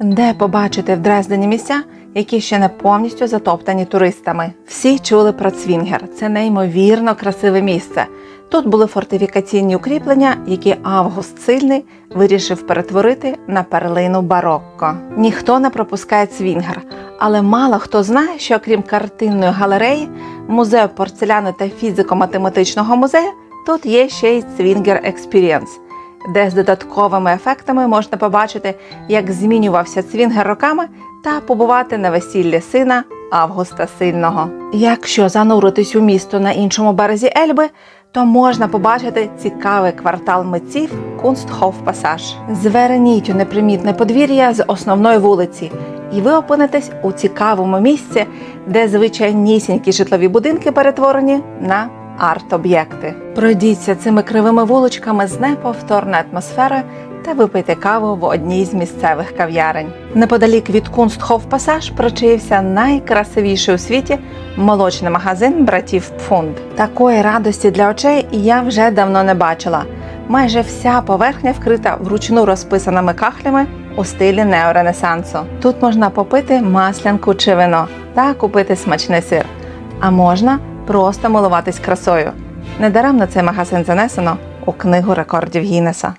Де побачити в Дрездені місця, які ще не повністю затоптані туристами? Всі чули про Цвінгер. Це неймовірно красиве місце. Тут були фортифікаційні укріплення, які Август Сильний вирішив перетворити на перлину барокко. Ніхто не пропускає Цвінгер, але мало хто знає, що окрім картинної галереї, музею порцеляни та фізико-математичного музею, тут є ще й Цвінгер Experience – де з додатковими ефектами можна побачити, як змінювався цвінгер роками та побувати на весіллі сина Августа Сильного. Якщо зануритись у місто на іншому березі Ельби, то можна побачити цікавий квартал митців Кунстхоф Пасаж. Зверніть у непримітне подвір'я з основної вулиці, і ви опинитесь у цікавому місці, де звичайнісінькі житлові будинки перетворені на арт-об'єкти. Пройдіться цими кривими вуличками з неповторною атмосферою та випийте каву в одній з місцевих кав'ярень. Неподалік від Кунстхоф Пасаж причаївся найкрасивіший у світі молочний магазин братів Пфунд. Такої радості для очей я вже давно не бачила. Майже вся поверхня вкрита вручну розписаними кахлями у стилі неоренесансу. Тут можна попити маслянку чи вино та купити смачний сир. А можна просто милуватись красою. Недаремно цей магазин занесено у книгу рекордів Гіннеса.